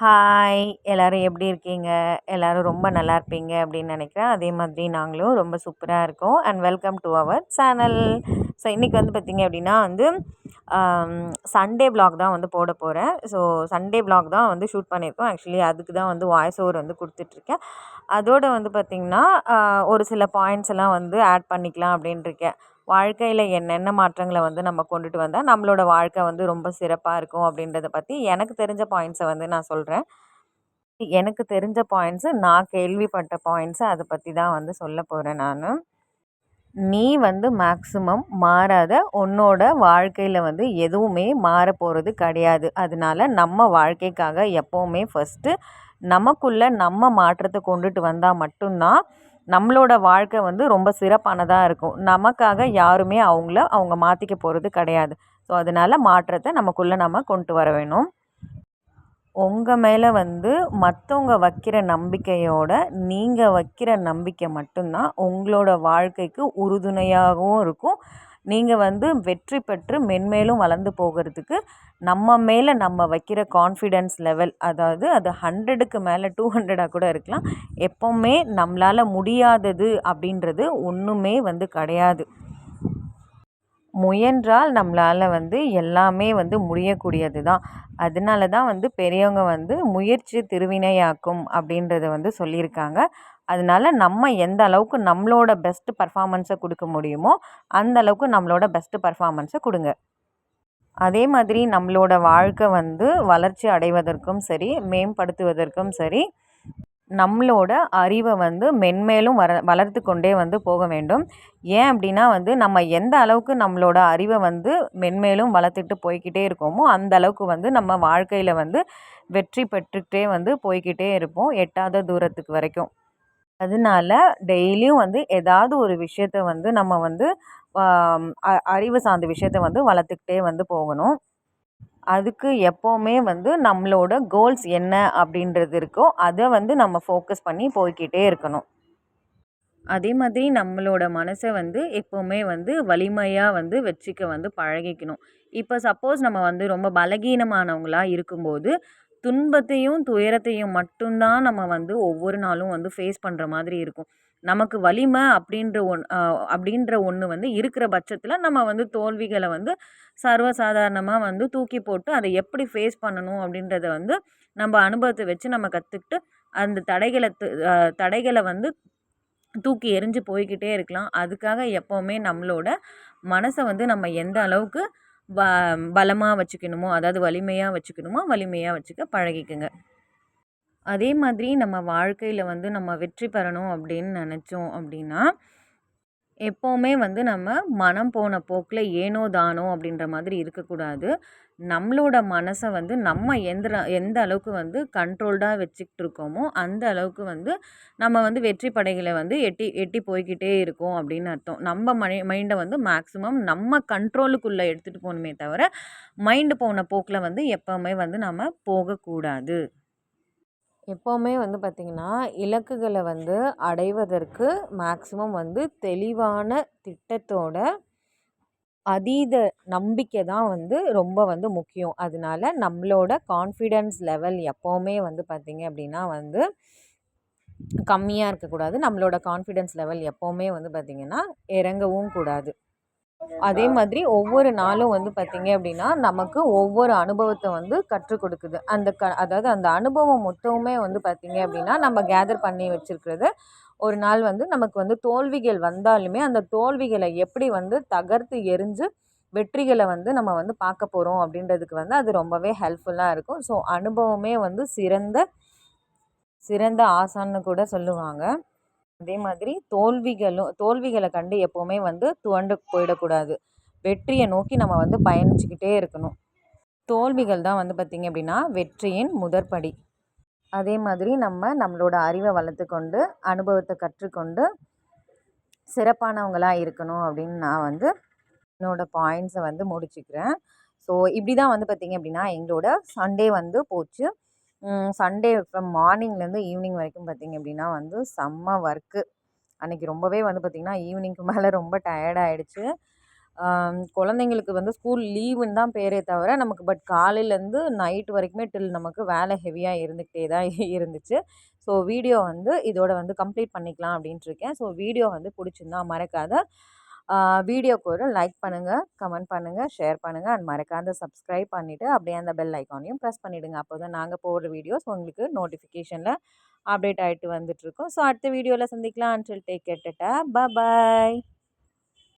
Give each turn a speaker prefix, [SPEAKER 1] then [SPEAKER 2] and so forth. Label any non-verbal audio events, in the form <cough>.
[SPEAKER 1] Hi எல்லோரும் எப்படி இருக்கீங்க? எல்லோரும் ரொம்ப நல்லா இருப்பீங்க அப்படின்னு நினைக்கிறேன். அதே மாதிரி நாங்களும் ரொம்ப சூப்பராக இருக்கோம். And welcome to our channel so இன்றைக்கி வந்து பார்த்திங்க அப்படின்னா வந்து சண்டே vlog தான் வந்து போட போகிறேன் ஸோ சண்டே vlog தான் வந்து ஷூட் பண்ணியிருக்கோம் ஆக்சுவலி அதுக்கு தான் வந்து வாய்ஸ் ஓவர் வந்து கொடுத்துட்ருக்கேன். அதோடு வந்து பார்த்திங்கன்னா ஒரு சில பாயிண்ட்ஸ் எல்லாம் வந்து ஆட் பண்ணிக்கலாம் அப்படின்ட்டுருக்கேன் வாழ்க்கையில் என்னென்ன மாற்றங்களை வந்து நம்ம கொண்டுட்டு வந்தால் நம்மளோட வாழ்க்கை வந்து ரொம்ப சிறப்பாக இருக்கும் அப்படின்றத பற்றி எனக்கு தெரிஞ்ச பாயிண்ட்ஸை வந்து நான் சொல்கிறேன் எனக்கு தெரிஞ்ச பாயிண்ட்ஸு நான் கேள்விப்பட்ட பாயிண்ட்ஸு அதை பற்றி தான் வந்து சொல்ல போகிறேன் நான். நீ வந்து மேக்ஸிமம் மாறாத உன்னோட வாழ்க்கையில் வந்து எதுவுமே மாற போகிறது கிடையாது. அதனால நம்ம வாழ்க்கைக்காக எப்போவுமே ஃபஸ்ட்டு நமக்குள்ளே நம்ம மாற்றத்தை கொண்டுட்டு வந்தால் மட்டும்தான் நம்மளோட வாழ்க்கை வந்து ரொம்ப சிறப்பானதாக இருக்கும். நமக்காக யாருமே அவங்கள அவங்க மாற்றிக்க போகிறது கிடையாது. ஸோ அதனால் மாற்றத்தை நமக்குள்ளே நம்ம கொண்டு வர வேணும். உங்கள் மேலே வந்து மற்றவங்க வைக்கிற நம்பிக்கையோட நீங்கள் வைக்கிற நம்பிக்கை மட்டும்தான் உங்களோட வாழ்க்கைக்கு உறுதுணையாகவும் இருக்கும். நீங்கள் வந்து வெற்றி பெற்று மென்மேலும் வளர்ந்து போகிறதுக்கு நம்ம மேலே நம்ம வைக்கிற கான்ஃபிடென்ஸ் லெவல் அதாவது அது ஹண்ட்ரடுக்கு மேலே டூ ஹண்ட்ரடாக கூட இருக்கலாம். எப்போவுமே நம்மளால் முடியாதது அப்படின்றது ஒன்றுமே வந்து கிடையாது. முயன்றால் நம்மளால் வந்து எல்லாமே வந்து முடியக்கூடியது தான். அதனால தான் வந்து பெரியவங்க வந்து முயற்சி திருவினையாக்கும் அப்படின்றத வந்து சொல்லியிருக்காங்க. அதனால நம்ம எந்த அளவுக்கு நம்மளோட பெஸ்ட்டு பர்ஃபாமன்ஸை கொடுக்க முடியுமோ அந்த அளவுக்கு நம்மளோட பெஸ்ட்டு பர்ஃபாமன்ஸை கொடுங்க. அதே மாதிரி நம்மளோட வாழ்க்கை வந்து வளர்ச்சி அடைவதற்கும் சரி மேம்படுத்துவதற்கும் சரி நம்மளோட அறிவை வந்து மென்மேலும் வர வளர்த்து கொண்டே வந்து போக வேண்டும். ஏன் அப்படின்னா வந்து நம்ம எந்த அளவுக்கு நம்மளோட அறிவை வந்து மென்மேலும் வளர்த்துட்டு போய்க்கிட்டே இருக்கோமோ அந்த அளவுக்கு வந்து நம்ம வாழ்க்கையில் வந்து வெற்றி பெற்றுக்கிட்டே வந்து போய்க்கிட்டே இருப்போம் எட்டாத தூரத்துக்கு வரைக்கும். அதனால டெய்லியும் வந்து ஏதாவது ஒரு விஷயத்த வந்து நம்ம வந்து அறிவு சார்ந்த விஷயத்த வந்து வளர்த்துக்கிட்டே வந்து போகணும். அதுக்கு எப்போவுமே வந்து நம்மளோட கோல்ஸ் என்ன அப்படின்றது இருக்கோ அதை வந்து நம்ம ஃபோக்கஸ் பண்ணி போய்கிட்டே இருக்கணும். அதே மாதிரி நம்மளோட மனசை வந்து எப்போவுமே வந்து வலிமையாக வந்து வச்சுக்க வந்து பழகிக்கணும். இப்போ சப்போஸ் நம்ம வந்து ரொம்ப பலகீனமானவங்களாக இருக்கும்போது துன்பத்தையும் துயரத்தையும் மட்டும்தான் நம்ம வந்து ஒவ்வொரு நாளும் வந்து ஃபேஸ் பண்ணுற மாதிரி இருக்கும். நமக்கு வலிமை அப்படின்ற ஒன் அப்படின்ற ஒன்று வந்து இருக்கிற பட்சத்தில் நம்ம வந்து தோல்விகளை வந்து சர்வசாதாரணமாக வந்து தூக்கி போட்டு அதை எப்படி ஃபேஸ் பண்ணணும் அப்படின்றத வந்து நம்ம அனுபவத்தை வச்சு நம்ம கற்றுக்கிட்டு அந்த தடைகளை தடைகளை வந்து தூக்கி எரிஞ்சு போய்க்கிட்டே இருக்கலாம். அதுக்காக எப்போவுமே நம்மளோட மனசை வந்து நம்ம எந்த அளவுக்கு ப பலமாக வச்சுக்கணுமோ அதாவது வலிமையாக வச்சுக்கணுமோ வலிமையாக வச்சுக்க பழகிக்குங்க. அதே மாதிரி நம்ம வாழ்க்கையில் வந்து நம்ம வெற்றி பெறணும் அப்படின்னு நினச்சோம் அப்படின்னா எப்போவுமே வந்து நம்ம மனம் போன போக்கில் ஏனோ தானோ அப்படின்ற மாதிரி இருக்கக்கூடாது. நம்மளோட மனசை வந்து நம்ம எந்திர எந்த அளவுக்கு வந்து கண்ட்ரோல்டாக வச்சுக்கிட்டு இருக்கோமோ அந்த அளவுக்கு வந்து நம்ம வந்து வெற்றி படைகளை வந்து எட்டி எட்டி போய்க்கிட்டே இருக்கோம் அப்படின்னு அர்த்தம். நம்ம மை மைண்டை வந்து மேக்ஸிமம் நம்ம கண்ட்ரோலுக்குள்ளே எடுத்துகிட்டு போகணுமே தவிர மைண்டு போன போக்கில் வந்து எப்போவுமே வந்து நம்ம போகக்கூடாது. எப்போவுமே வந்து பார்த்திங்கன்னா இலக்குகளை வந்து அடைவதற்கு மேக்ஸிமம் வந்து தெளிவான திட்டத்தோட அதீத நம்பிக்கை தான் வந்து ரொம்ப வந்து முக்கியம். அதனால நம்மளோட கான்ஃபிடென்ஸ் லெவல் எப்போவுமே வந்து பார்த்திங்க அப்படின்னா வந்து கம்மியாக இருக்கக்கூடாது. நம்மளோட கான்ஃபிடென்ஸ் லெவல் எப்போவுமே வந்து பார்த்திங்கன்னா இறங்கவும் கூடாது. அதே மாதிரி ஒவ்வொரு நாளும் வந்து பார்த்திங்க அப்படின்னா நமக்கு ஒவ்வொரு அனுபவத்தை வந்து கற்றுக் கொடுக்குது. அந்த க அதாவது அந்த அனுபவம் மொத்தமுமே வந்து பார்த்திங்க அப்படின்னா நம்ம கேதர் பண்ணி வச்சுருக்கிறது. ஒரு நாள் வந்து நமக்கு வந்து தோல்விகள் வந்தாலுமே அந்த தோல்விகளை எப்படி வந்து தகர்த்து எரிஞ்சு வெற்றிகளை வந்து நம்ம வந்து பார்க்க போகிறோம் அப்படின்றதுக்கு வந்து அது ரொம்பவே ஹெல்ப்ஃபுல்லாக இருக்கும். ஸோ அனுபவமே வந்து சிறந்த சிறந்த ஆசான்னு கூட சொல்லுவாங்க. அதே மாதிரி தோல்விகளும் தோல்விகளை கண்டு எப்போவுமே வந்து துவண்டு போயிடக்கூடாது. வெற்றியை நோக்கி நம்ம வந்து பயணிச்சுக்கிட்டே இருக்கணும். தோல்விகள் தான் வந்து பார்த்திங்க அப்படின்னா வெற்றியின் முதற்படி. அதே மாதிரி நம்ம நம்மளோட அறிவை வளர்த்துக்கொண்டு அனுபவத்தை கற்றுக்கொண்டு சிறப்பானவங்களாக இருக்கணும் அப்படின்னு நான் வந்து என்னோடய பாயிண்ட்ஸை வந்து முடிச்சுக்கிறேன். ஸோ இப்படி தான் வந்து பார்த்திங்க அப்படின்னா எங்களோட சண்டே வந்து போச்சு. சண்டே ஃப்ரம் மார்னிங்லேருந்து ஈவினிங் வரைக்கும் பார்த்திங்க அப்படின்னா வந்து செம்ம ஒர்க்கு அன்றைக்கி ரொம்பவே வந்து பார்த்திங்கன்னா ஈவினிங்க்கு மேலே ரொம்ப டயர்ட் ஆகிடுச்சு குழந்தைங்களுக்கு வந்து ஸ்கூல் லீவுன்னு தான் பேரே தவிர நமக்கு பட் காலையிலேருந்து நைட் வரைக்குமே டில் நமக்கு வேலை ஹெவியாக இருந்துக்கிட்டே தான் <laughs> இருந்துச்சு. ஸோ வீடியோ வந்து இதோட வந்து கம்ப்ளீட் பண்ணிக்கலாம் அப்படின்ட்டு இருக்கேன். ஸோ வீடியோ வந்து பிடிச்சிருந்தா மறக்காத. வீடியோக்கு ஒரு லைக் பண்ணுங்கள் கமெண்ட் பண்ணுங்கள் ஷேர் பண்ணுங்கள் அண்ட் மறக்காத சப்ஸ்கிரைப் பண்ணிவிட்டு அப்படியே அந்த பெல் ஐக்கானையும் ப்ரெஸ் பண்ணிவிடுங்க அப்போ தான் நாங்கள் போடுற வீடியோஸ் உங்களுக்கு நோட்டிஃபிகேஷனில் அப்டேட் ஆகிட்டு வந்துட்டுருக்கோம். ஸோ அடுத்த வீடியோவில் சந்திக்கலாம். அன்டில் டேக் கேட்டுட்டா பாய்